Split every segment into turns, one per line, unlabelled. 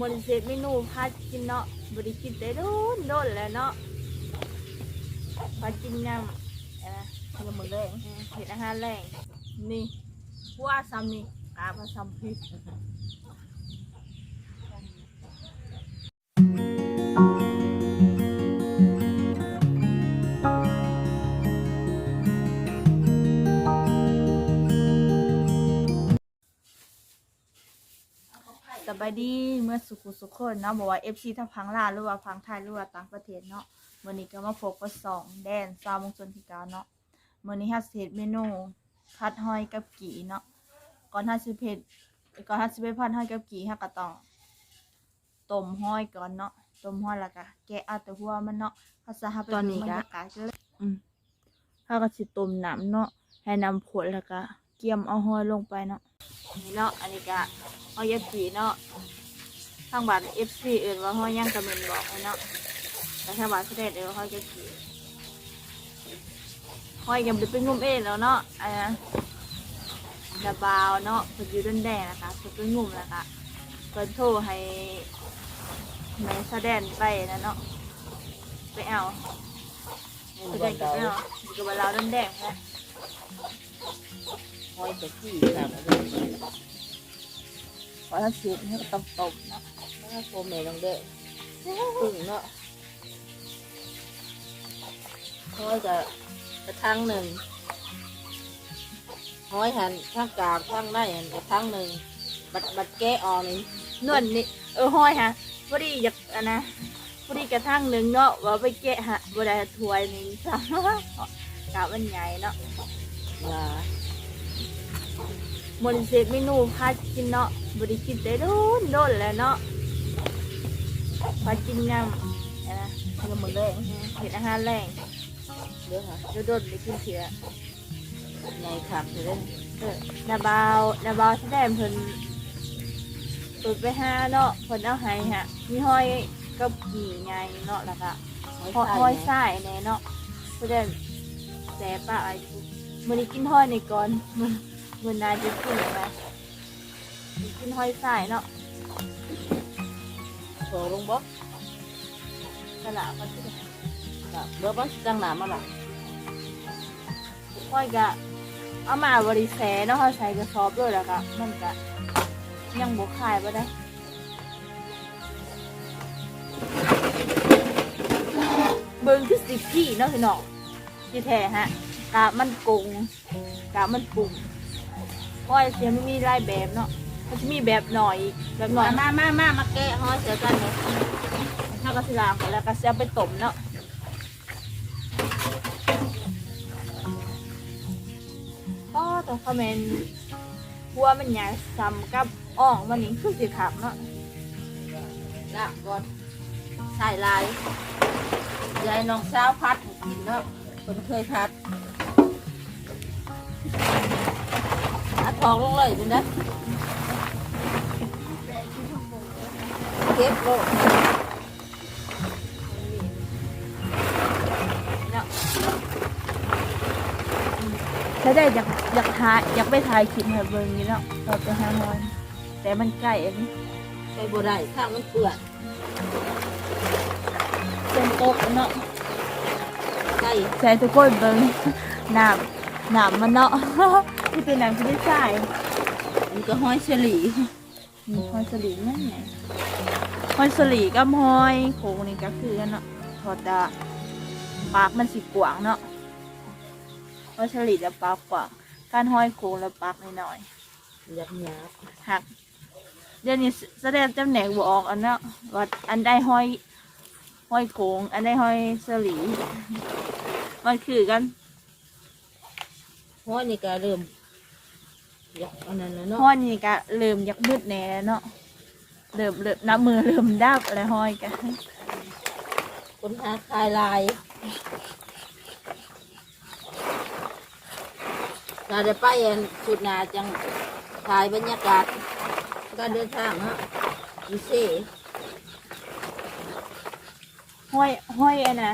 มนเซตเมนูพากินเนาะบริกินได้โดนโดนแล้วเนาะพากินยำเอ่อ
ทำหมดเลย
เห็ดอาหารแรงนี่ว่าซ้ำนี่กาผสมพริก บายดีเมื่อสุขุสุขคนเนาะบอกว่าเอฟซีทั้งพังลาวหรือว่าพังไทยหรือว่าต่างประเทศเนาะวันนี้ก็มาพบกับสองแดนซาวมงคลที่เกาเนาะวันนี้ฮัสเฮ็ดเมนูพัดหอยกับกี่เนาะก่อนฮัสสิเพดก่อนฮัสสิไปพัดหอยกับกี่ฮักก็ต้องต้มหอยก่อนเนาะต้มหอยแล้วก็แกะเอาแต่หัวมันเนาะภาษาฮับตอนนี้ก็กาก็เลยอืมถ้าก็สิต้มน้ำเนาะให้น้ำผดแล้วก็เกี่ยมเอาหอยลงไปเนาะนี่เนาะอันนี้ก็ หอยยากีเนาะทางบ้านเอฟซีเอื่นว่าห้อยย่างกระเมนบอกไว้เนาะแต่ทางบ้านเสด็จเออห้อยยากีห้อยยังไม่ได้เป็นงมเองแล้วเนาะอันนั้นดาบาวเนาะเพิ่นอยู่ด้านแดงนะคะเพิ่นเป็นงมแล้วค่ะเพิ่นโทรให้แม่แสดงไปนะเนาะไปเอาแสดงกับไปเอาอยู่กับเราด้านแดงนะ
ห้อยตะกี้ครับ
เพราะถ้าเสียบให้ก็ต้องต้มเนาะ
แล้วก็โฟมเมลงเด้อตึงเนาะหอยกับกระทั่งหนึ่งห้อยหันข้างกลางข้างในหันกระทั่งหนึ่งบัดบัดแกะออกนี่
นวลนี่เออห้อยฮะพอดีอยากอันนะพอดีกระทั่งหนึ่งเนาะว่าไปแกะฮะบ่ได้ถวยหนึงจ้ะกะมันใหญ่เนาะ
นะ
มนเซตเมนูพากินเนาะบ่ได้กินได้โดนโดนแล้วเนาะพากินยำอันนะ
ทำหมดเลย
เห็ดอาหารแรง
เด้อค่ะ
โดนโดนไปกินเสีย
ในขับเลย
เออนาบาวนาบาวแสดงเพิ่นเปิดไปห้าเนาะเพิ่นเอาให้ฮะมีห้อยกับกี่ไงเนาะแล้วก็หอยห้อยไส้แน่เนาะเพื่อนแซ่บปะไอ้ทุกมันนี้กินห้อยในก่อน มันมันายจะกินอะไรกินห้อยไส้เนาะ
โถลงบ่
กระละมันที่
ครับเบอร์บ่จังหนามาล่ะ
ห้อยกะเอามาบริแสเนาะเขาใส่กระสอบด้วยแล้วก็มันกะยังบวขายไปได้เบิ่งคือสิกี้เนาะพี่น้องที่แท้ฮะกะมันกงกะมันปุ่ม ห้อยเสียไม่มีหลายแบบเนาะมันจะมีแบบหน่อยอีกแบบหน่อย
มามามามาแกะหอยเสียกันเลย
ถ้ากระสิลางไปแล้วก็จะเอไปต้มเนาะก็ตัวคอมเมนต์หัวมันใหญ่ซ้ำกับอ่องมันนี่คือสีขาวเนาะ
ละก่อนใส่ลายยายน้องสาวพัดกินเนาะคนเคยพัด หาทองลงเลยดูนะเก็บโลก
เนาะแล้วได้อยากอยากถ่ายอยากไปถ่ายคลิปให้เบิ่งนี่เนาะเราไปหาหอยแต่มันใกล้อันนี้
ไปบัได้ข้างมันเปื่อน
เป็นโต๊ะเนาะ
ใกล้
ใส่ทุกคนเบิ่งน้ำน้ำมันเนาะ ที่เป็นน้ำที่ได้ใส่
มันก็ห้อยเฉลี
มีหอยสลีนั่นไงหอยสลีกับหอยโขงนี่ก็คือกันเนาะทอดดาปากมันสีกว้างเนาะหอยสลีแล้วปากกว้างการหอยโขงแล้วปากน้อย
อยากหยาบ
ๆหักเดี๋ยวนี้แสดงจำแหนกบออกอันเนาะว่าอันได้หอยหอยโขงอันได้หอยสลีมันคือกัน
ห้อยนี่ก็เริ่ม อยากอันนั้นแล้วเนาะ
หอยนี่ก็เริ่มอยักมืดแหน่แล้วเนาะเริ่มเริ่มน้ำมือเริ่มดับอะไรหอยกัน
คนหาคลายลายเราจะไปอันสุดหนาจังถ่ายบรรยากาศการเดินทางฮะดิเซ่
ห้อยห้อยอะนะ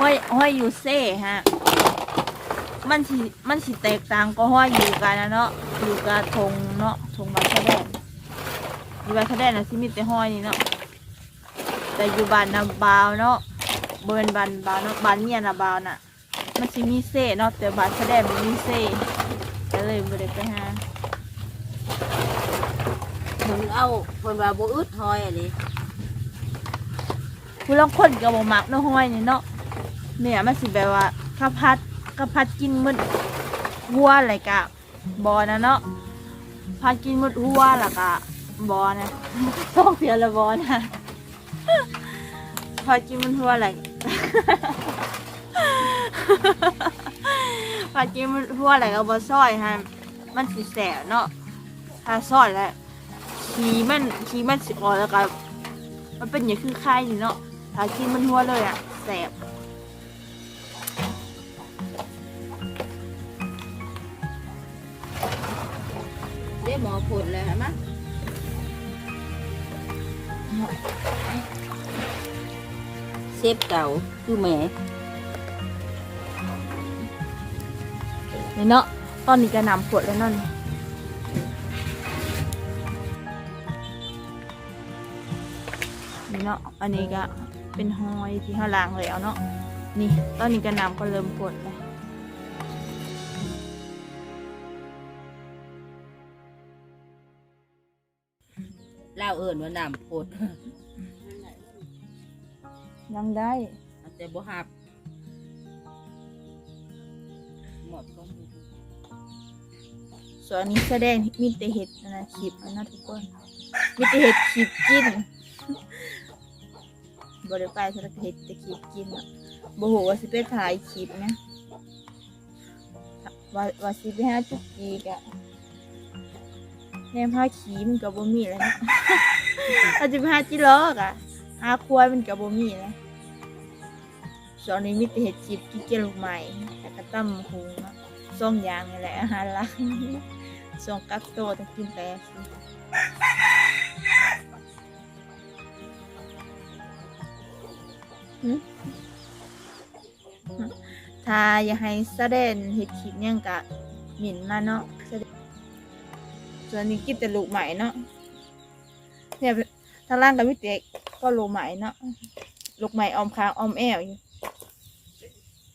ห้อยห้อยอยู่เซ่ฮะ มันสิมันสิแตกต่างก็ห้อยอยู่กันนะเนาะอยู่กับทงเนาะทงบางแสดงอยู่บ้านเขาได้นะสิมีแต่ห้อยนี่เนาะแต่อยู่บ้านนาบาวเนาะเบิร์นบ้านบาวเนาะบ้านเมียนาบาวน่ะ มันสิมีเซ่เนาะแต่บ้านเขาได้มันมีเซ่ก็เลยบ่ได้ไปหา
เพิ่นเอาเพิ่นว่าบ่อึดหอยอันนี้
ผู้ลางคนก็บ่มักเนาะห้อยนี่เนาะเนี่ยมันสิแบบว่าข้าวพัด ข้าวพัดกินมื้อวัวอะไรกะบ่นะเนาะพัดกินมื้อวัวล้วก็บ่นะต้องเสียละบ่นะพอกินมันหัวอะไรพอกินมันหัวอะไรก็บ่ซอยฮะมันสิแสบเนาะถ้าซอยแล้วขี้มันขี้มันสิออกแล้วก็มันเป็นอย่างคือไข่เนาะถ้ากินมันหัวเลยอะแสบ
หมอผลเลยเห็นไหมเซฟเก่าคือแหม่
นี่เนาะตอนนี้ก็นำขวดแล้วนั่นนี่เนาะอันนี้ก็เป็นหอยที่เขาลางแล้วเนาะนี่ตอนนี้ก็นำก็เริ่มขวดเลย
เล่าเอิญว่าน้ำผล
ยังได้
แต่บ่หับหมดก็มี
ส่วนอันนี้แสดงมีแต่เห็ดอันนะคลิปอันนะทุกคนมีแต่เห็ดคลิปกินบริไปสารเห็ดแต่คลิปกินอะบ่ฮู้ว่าสิไปถ่ายคลิปนะว่าว่าสิไปหาจุกกีกะ แนมหาขีมันก็บ่มีแล้วนะถ้าจะไปหาจิล้อกะหาควายมันก็บ่มีแล้วส่วนนี้มีแต่เห็ดคลิปกิเกลูกใหม่แต่ก็ตั้มหุงส่งยางนี่แหละอาหารหลักส่งกักโตต้องกินแต่สิถ้าอยากให้แสดงเห็ดคลิปเนี่ยงกะหมิ่นมาเนาะแสด งส่วนนี้กินแต่ลูกใหม่เนาะเนี่ยทางล่างกับวิเตกก็ลูกใหม่เนาะลูกใหม่ออมคางออมแอวอยู่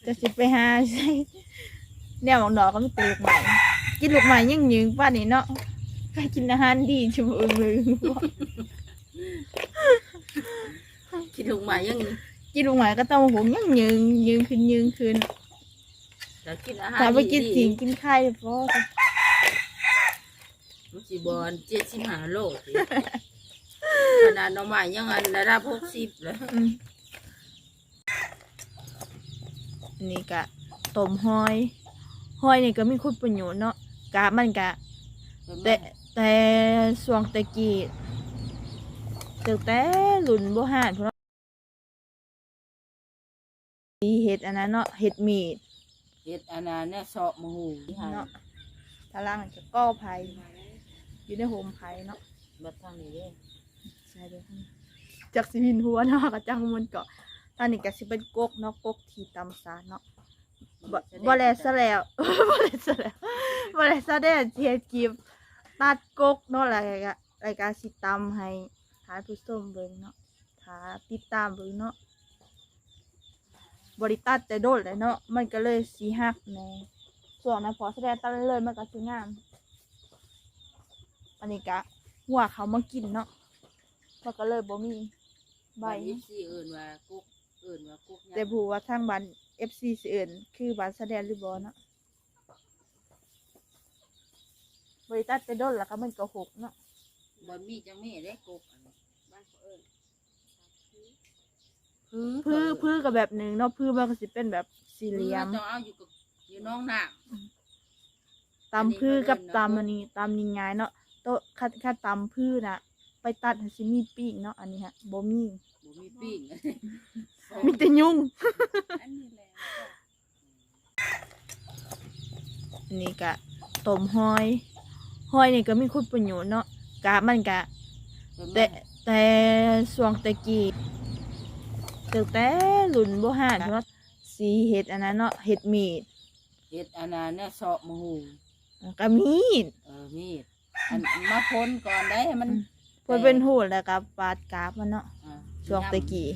จะสิไปหาใช่แนวของดอกก็ไม่เป็นลูกใหม่ กินลูกใหม่ยังยืงป้านนี่เนาะใครกินอาหารดีชิบเอิงเลย
คิดลงมายัง
กินลูกใหม่ก็ต้องหงยังยืงยืงขึ้นยืงขึ้น
แต่กินอาหาร
ถ้าไปกิน
ดี
สิงกินไข่พอ
มัน สิบอลเจ็ดสิบห้าโลสิขนาดหน้องใหม่ยังอันระดับหกสิบเลย
อืมอันนี่กะต้มหอยหอยนี่ก็มีคุณประโยชน์เนาะกะมันกะ แต่แต่ส่วงแตะกี้ตั้งแต่รุ่นโบราณพวกเรามีเห็ดอันนั้นเนาะเห็ดมีด
เฮ็ดอันนั้นเนี่ยเสาะมะฮูที่หา
เนาะทาล่างจะก้อไผ่ อยู่ในโฮมไผ่เนาะ
บัดทางนี้เด้
ใช่เลยจากสิพินหัวเนาะกับจังมันเกาะตอนนี้ก็สิเป็นกกเนาะกกที่ตำสารเนาะบ่บ่แลซะแล้วบ่แลซะแล้วบ่แลซะได้เทียกีบตัดกกเนาะอะไรกะรายการสิตำให้ทานผู้ชมเบิ่งเนาะถ้าติดตามเบิ่งเนาะบริตัดแต่โดดเลยเนาะมันก็เลยสีหักแน่ส่วนนะพอแสดงตัดเลยๆมันก็สิงาม อันนี้กะหัวเขามากินเนาะมันก็เลยบ่มีใบ
ใบยี่สี่เอิญว่ากุ๊กเอิญว่ากุ๊ก
แต่ผู้ว่าทางบ้าน FC สิเอิ้นคือบ้านแสดงหรือบ่เนาะบริตัดไปโดนแล้วก็มันก็หกเนาะ
บนมีจังไม่ได้กุ๊กอันนี้บ้านเขาเอิญ
พื้อพื้อกับแบบหนึ่งเนาะพื้อมันก็สิเป็นแบบสี่เหลี่ยม
ต้องเอาอยู่กับอยู่น้องหน้า
ตำพื้อกับตำอันนี้ตำยังไงเนาะโตะคัดคัดตำพื้อน่ะไปตัดให้สิมีปีกเนาะอันนี้ฮะบ่มี
บ่มีปิ้ง
มีแต่ยุง
อันนี้แหละ
อันนี้กะต้มหอยหอยนี่ก็มีคุณประโยชน์เนาะกะมันกะ แต่แต่ส่วงแตะกี้ตั้งแต่รุ่นโบราณเนาะสีเห็ดอันนั้นเนาะเห็ดมีด
เฮ็ดอันนั้นเนี่ยเสาะมะฮู
ก็มีด
เออมีด อันมาพ้นก่อนได้ให้มัน
อืมเพิ่นเป็นหูดแล้วก็ปาดกราบมันเนาะ
อ่า
ช่วงตะกี้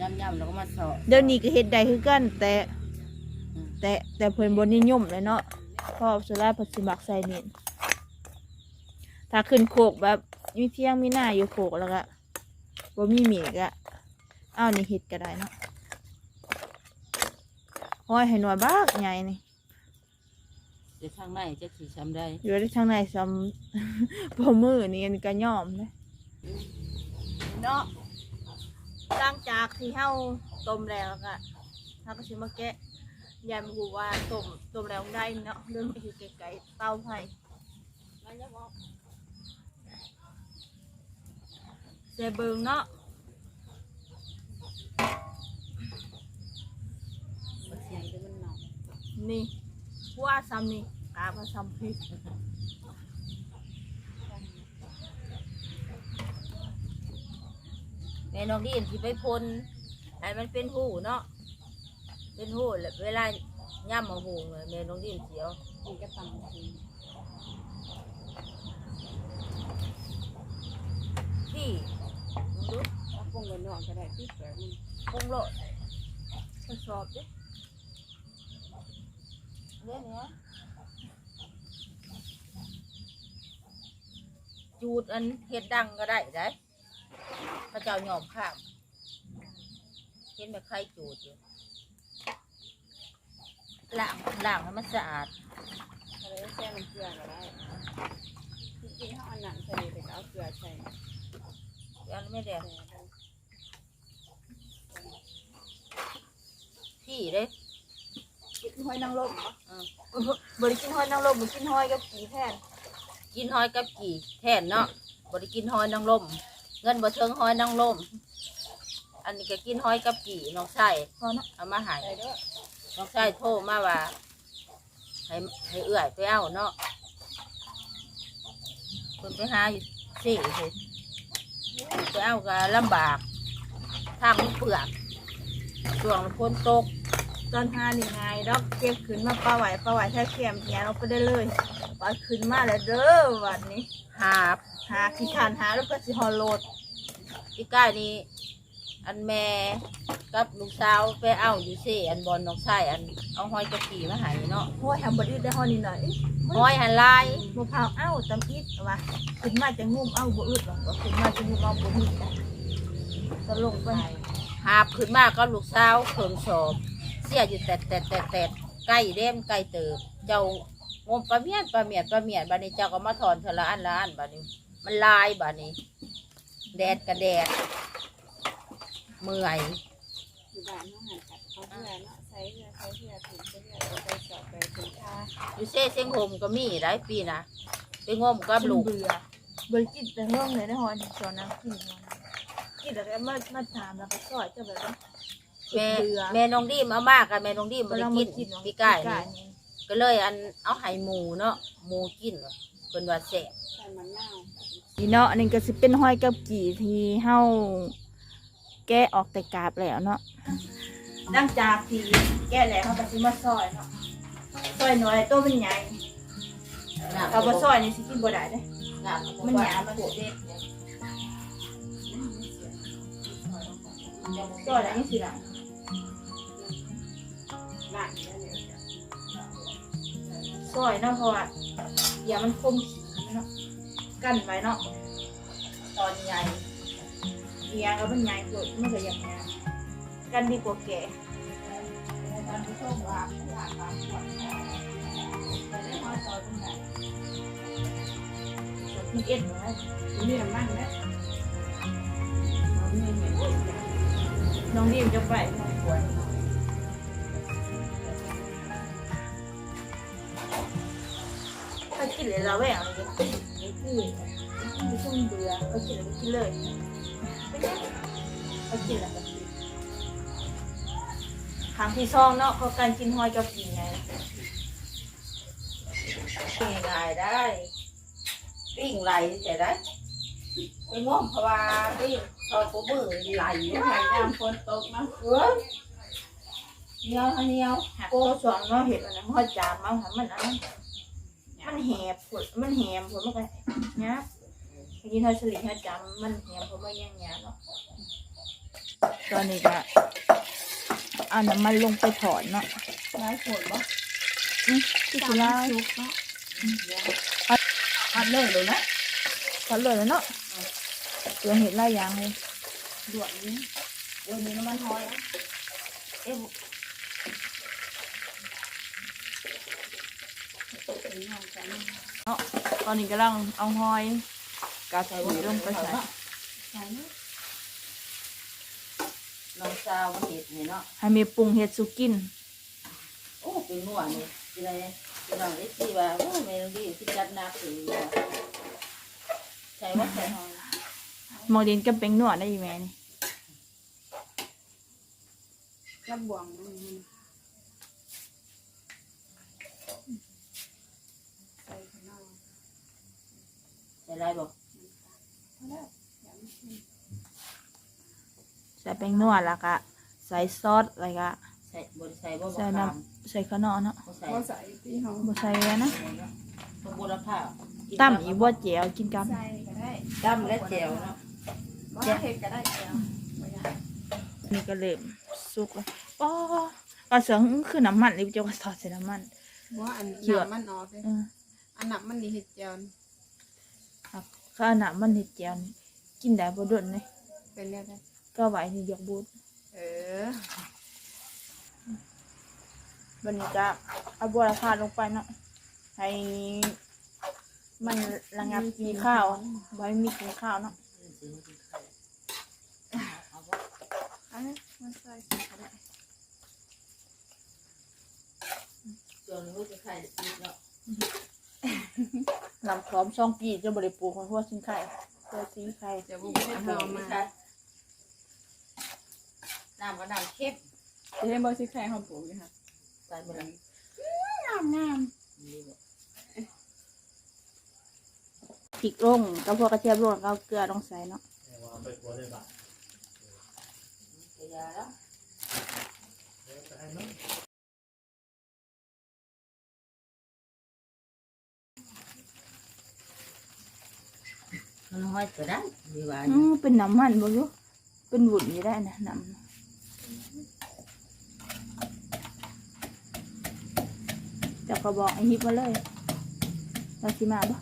ย่ำย่ำๆแล้วก็มาสอด
เดี๋ยวนี้ก็เฮ็ดได้คือกันแต่
อืม
แต่แต่เพิ่นบ่นิยมเลยเนาะเพราะสุดท้ายเพิ่นสิมักใส่เน็ตถ้าขึ้นโคกแบบมีเที่ยงมีหน้าอยู่โคกแล้วก็บ่มีมีดก็อ้าวนี่เฮ็ดก็ได้เนาะห้อยให้หน่อยบากใหญ่นี่
เดี๋ยวทางในจะสีช้ำได้
อยู่ได้ทางในซ้ำบ่มือนี่อันนี้ก็ยอมเด้เนาะหลังจากที่เฮาต้มแล้วก็เฮาก็สิมาแกะยายมาฮู้ว่าต้มต้มแล้วได้เนาะเดินไปอยู่ไกลๆเตาไผ
มันจะบอก
เสเบิงเนาะ
มัน
ว่าซ้ำนี่กามาซ้ำพริก
แม่น้องดีนที่ไปพ่นให้มันเป็นหูเนาะเป็นหูแล้วเวลาย่ำมาหูเลยแม่น้องดีนเสียวกินก็ตำพี่มึงดู
เอาปรุงไว้นอกก็ได้ที่แบบนี้
ปรุงโลด
ทดสอบดิ
เนี่ยเนี้ยจูดอันเห็ดดังก็ได้ได้พระเจ้าหยอมข้ามเห็นแบบใครจูดอยู่ล้างล้างให้มันสะอาด
อะไรแช่น้ำเกลือก็ได้จริงๆถ้าเอาหนังใส่แต่ก็เอาเกลือใส่
อันไม่แดงพี่เด้
กินหอยนางรมเหรอ
อืม
บริกินหอยนางรมบริกินหอยกับผีแทน
กินหอยกับกี่แทนเนาะบริกินหอยนางรมเงินบ่เทิงหอยนางรมอันนี้ก็กินหอยกับกี่น้องชาย
พอเนาะ
เอามาใหาย
ใส่เด้อ
น้องชายโทรมาว่าให้ให้เอื้อยไปเอาเนาะคนไปหาอยู่สี่เลยไปเอาก็ลำบากทางมันเปลือกช่วงฝนตก
ตอนหานี่ไงดอกเก็บขึ้นมาปลาไหวปลาไหวแค่เข็มเนี่ยเราไปได้เลยปลาขึ้นมาแล้วเด้อวันนี้
หาบ
หาขี้ขานหาแล้วก็สิฮอลโลด
พี่ก้ายนี่อันแม่กับลูกสาวไปเอาอยู่เซ่อันบอลน้องชายอันเอาหอยกระปีมาใหายเนาะ
โอ้ยทำบไดีได้ฮอนี่หน่อย
หอยหันลาย
มะพร้าวเอ้าตำอิดว่ะขึ้นมาจะงุ่มเอ้าบ่อึดหรอกขึ้นมาจะงุ่มเอ้าบ่มีตลงไป
หาบขึ้นมาก็ลูกสาวเพิ่งสอบ เสียอยู่แต่แต่แต่แต่ใกล้เด้มใกล้เติบเจ้างมปลาเมียนปลาเมียนปลาเมียนบานี้เจ้าก็มาถอนเทอละอันละอันบานี้ มันลายบานี้ แดดกับแดดเมื่อย
อยู่บ้านเขาหั่นผัดเอาเกลือเนาะใส่เกลือใส่เกลือถึงเกลือเอาไปสอดไปถึงท่า
อยู่เซ่เสียงโฮมก็มีหลายปีนะไปงมกับลูก
เบื่อเบื่อกินแต่เรื่องเลยนะฮอนสอนน้ำกินฮอนกินแล้วก็มามาถามแล้วก็สอยจะแบบว่า
แม่
เบื่อ
แม่น้องดีมเอามากกับแม่น้องดีมมาได้กินพี่ก้ายนี่
นี่
ก็เลยอันเอาไห้หมูเนาะหมูกินว่ะเป็นว่าแสบ
ใส่มะนาว
นี่เนาะอันนี้ก็สิเป็นห้อยกับกี่ที่เฮาแกะออกแต่กาบแล้วเนาะหลังจากที่แกะแล้วเฮาก็สิมาซอยเนาะซอยน้อยตัวมันใหญ่ถ้าบ่ซอยนี่สิกินบ่ได้เด้ มันหยาบมันโหด
เด็ด
ซอยแล้วนี่สิล่ะ ซอยเนาะเพราะว่าอย่ามันคมขีเนาะกั้นไว้เนาะตอนใหญ่เอียงแล้วมันใหญ่กว่ามันก็อย่างนี้กันดีกว่าแกะ
ตอนที่ส้มวางวางวางก่อนแต่ได้มาซอยตรงไหน
มันเอ็ดเนาะ
มีน้ำมันไหม
น้องดีมจะไปห้องควถ้ เลยเราแหวงเลยก็กินไม่กินไม่ต้องเบื่อก็กินแล้วก็กินเลยไม่ได้ก็กินแล้วก็กินทางที่ซองเนาะเขาการกินหอยกับกินไง
ง่ายได้ปิ้งไหลแต่ได้ไปงมเพราะว่าปิ้งตอนกูมือไหลอยู่
ยังไงยามฝนตกนะ
เออเนียวเนียว
โก้สองเนาะเห็ดอันนั้นหอยจามมาหันมันอันนั้น มันแหบผดมันแหมผดมันก็เนี้ยไปทีนี้ถ้าสลิดถ้าจำมันเหี่ยมเพราะว่ายังเงี้ยเนาะตอนนี้ก็เอาน้ำมันลงไปถอนเนาะ
ร้ายโผล่บ่
อืมที่สุดแล้ว
ชุบเนาะอัดเลยเลยนะ
ถอนเลยแล้วเนาะตัวเห็ดไล่ยางเลย
ด่วนนี้เดี๋ยวนี้น้ำมันหอยนะเอ็ม
เนาะตอนนี้กำลังเอาหอยกาใส่ลงไปใส่
ใส่เนาะ
น้องสาวมาเห็ดนี่เนาะ
ให้มีปรุงเห็ดสุกิน
โอ้เป็นหัวนี่ที่ไรที่น้องเอซี่ว่าโอ้แม่น้องดีที่จัดหนักถึงหัวใช่ว่าใส่หอย
หมอดินกับเป็งหนวดได้อยู่แม่นี่
จับบ่วงมันใส่ข้างนอก
ใส่ไรบอก
พอแล้วอย่ามันขึ้น
ใส่เป็งหนวดแล้วก็ใส่ซอสอะไรก็
ใส่บนใส่บ่
ใส่
บะ
น้
ขามำ
ใส่ข้าวเหนอเนาะ
บ่ใส่
พอใส่ที่เขา
บ่ใส่แล้วนะ
สมบูรณ์ภาพ
ตั้มอีบ่เจียวกินกับ
ใส่ก็ได้
ตั้มและแจวเนาะ
ว่าเห็ดก็ได้เจียวบ่อยาก
นี่ก็เริ่มสุกแล้วอ๋อก็เสืองคือน้ำมันเลยเจ้าก็ทอดใส่น้ำมัน
ว่าอัน
เชื่อ
น้ำมันออกเลย
เออ
อันน้ำมันดีเห็ดเจียว
ครับ ข้าวน้ำมันเห็ดเจียวนี่กินได้บ่ดนเลย
เป็นเรื่องไง
ก็ไหวนี่ยกบูด
เออ
วันนี้ก็เอาบัวราคาลงไปเนาะให้มันระงับมีข้าวไว้มีกินข้าวเนาะ
อันนี้มันใส่ก็ได้
ส่วนหัวจะไข่นิดเนาะ
น้ำพร้อมช่องปีจะบริปลูกคนพวกชิ้นไข่เพื่อชิ้นไข่
เดี๋ยวบุ้งจะเอามา
น้ำก็น้ำเข้ม
จะให้บอสิแค่หอมปลูกอยู่ค่ะ
ใส่ไปเลย
งามงาม
นี่บอก
พริกลงกับพวกกระเทียมลงแล้วก็เกลือต้องใส่เนาะ
กระยาแล้ว มันห้อยก็ได้ดีว่า
อืมเป็นน้ำมันบ่รู้เป็นหุ่นอยู่ได้นะน้ำ จะกระบอกไอฮิปมาเลยเราสิมาบ่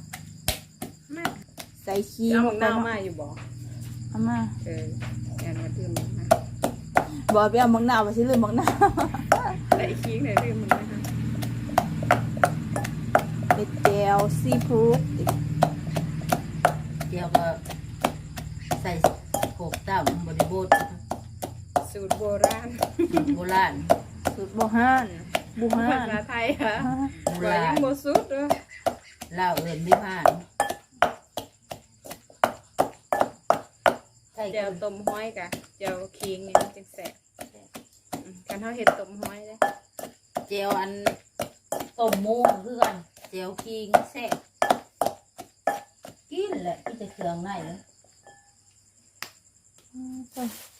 แม่
ใส่ขี้
เอาหม
ล
ก
งไป
เน่า
เนาะ
มาอยู่บ่
เอามา
เออแอนมาดื่มมา
บอกไปเอามังนาวไปสิลืมมังนาว
แต่อีกทีเลยดื่มมันนะคะ
เห็ดแจวซีฟู้ด
เดี๋ยวก็ใส่โขกต่ำบริบูรณ์
สูตรโบราณ
โบราณ
สูตรบ่ฮั่นบูฮั่
ภานษาไทยค่ะ
โบ
ว่า
รา
ยั
ณ
งโบสุดเด้อ
ลาวเอิญไม่ผ่านใช่
เจียวต้มห้อยกะเจียวคิงเนี่ยมันจังแสบอืมกันเท่าเห็ดต้มห้อยเลย
เจียวอันต้มหมูคือกันเจียวคิงแซ่บ กินแหละที่จะเครื่องในเลย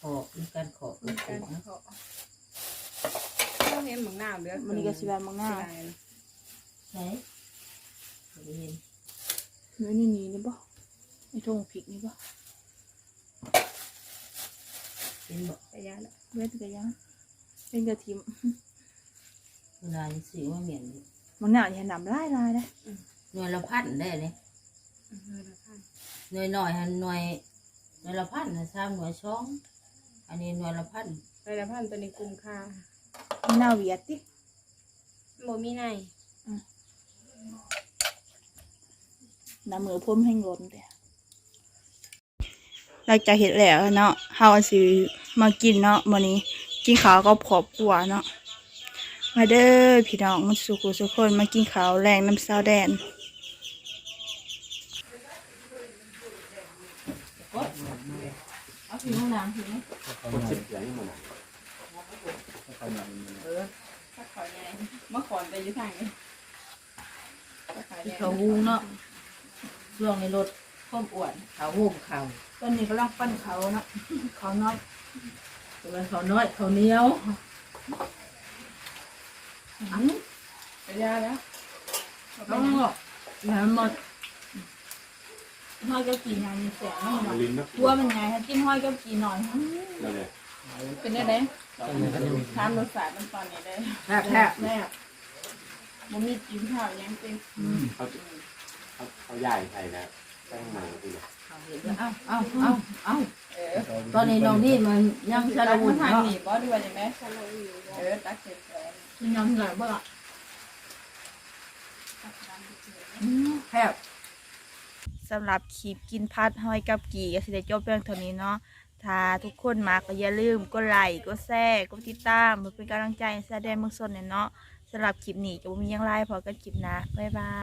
ขอบมีการขอบ
มี
ข
การ
อบนะ
เขาเขาเห็นหมังหน้าวเด้อ
มันนี่ก็สิแบบมังนาว
ใช่บ่ได้เห็น
เนื้อนี่นี่นี่บ่ไอ้ทงพริกนี่บ่
เป็นบอก
แต่ยาละ
เวทกระยังเป็นกระทิม
เวลาสิว่าเหม็น
มังนาวอย่าหนำลายลายนะ
หน่วยละพันได้เลย หน่วยหน่อยหันหน่วยหน่วยละพันนะสามหน่วยช่องอันนี้หน่วยละพัน
เลยละพันตัวนี้คุ้มค่า
มังนาวเวียดติ
โบมีใน
น้ำมือพ่มให้งนเด้หลังจากเห็ดแล้วเนาะเฮาสิมากินเนาะมื้อนี้กินข้าวก็ครอบครัวเนาะมาเด้อพี่น้องมาสุขุสุกคนมากินข้าวแรงน้ำซาวแดน
เอาถึงห้องน้ำถึงไหม
เออถ้าขอยใหญ่เมื่อก่อนไปอยู่ทางนี้ถ้าขอยใหญ่
เขาหุงเนาะช่วงในรถข้อมอ้วนเขาหุงเขา
ตอนนี้กำลังปั้นเขาเนาะเขาน้อย
ตัวมันเขาน้อยเขาเหนียวอัน
แต่ยาแล้ว
เอาหรอกอย่าหมด
ห้อยกับกี่นายมีแสงไม่หน่อย
ลิ้นนะ
ตัวมันไงถ้าจิ้มห้อยกับกี่หน่อย
นั่นแหละ
เป็นได้ไหมทานรสชาติมันตอนนี้ได้
แซ่บแซ่บ
แม่บ่มีกินข้าวยังเป็น
เขาเขาเขาใหญ่ใส่แล้วแป้งมันไปเลย
เอาเอาเอาเอา
เออ
ตอนนี้น้องนี่มันยังส
ตั
ระ
ก
วุ
มานทาง
เนาะ
นี้บ่ด้วยยังไงเออตักเสร็จแล้ว
กินยำเหลือเบื่อ
แซ่บ
สำหรับคลิปกินพัดห้อยกับกี่ก็สิได้จบเพียงเท่านี้เนาะถ้าทุกคนมาก็อย่าลืมกดไลค์กดแชร์กดติดตามเพื่อเป็นกำลังใจแสดงเมืองสนเนี่ยเนาะสำหรับคลิปนี้ก็มียังไรพอกันคลิปนะบ๊ายบาย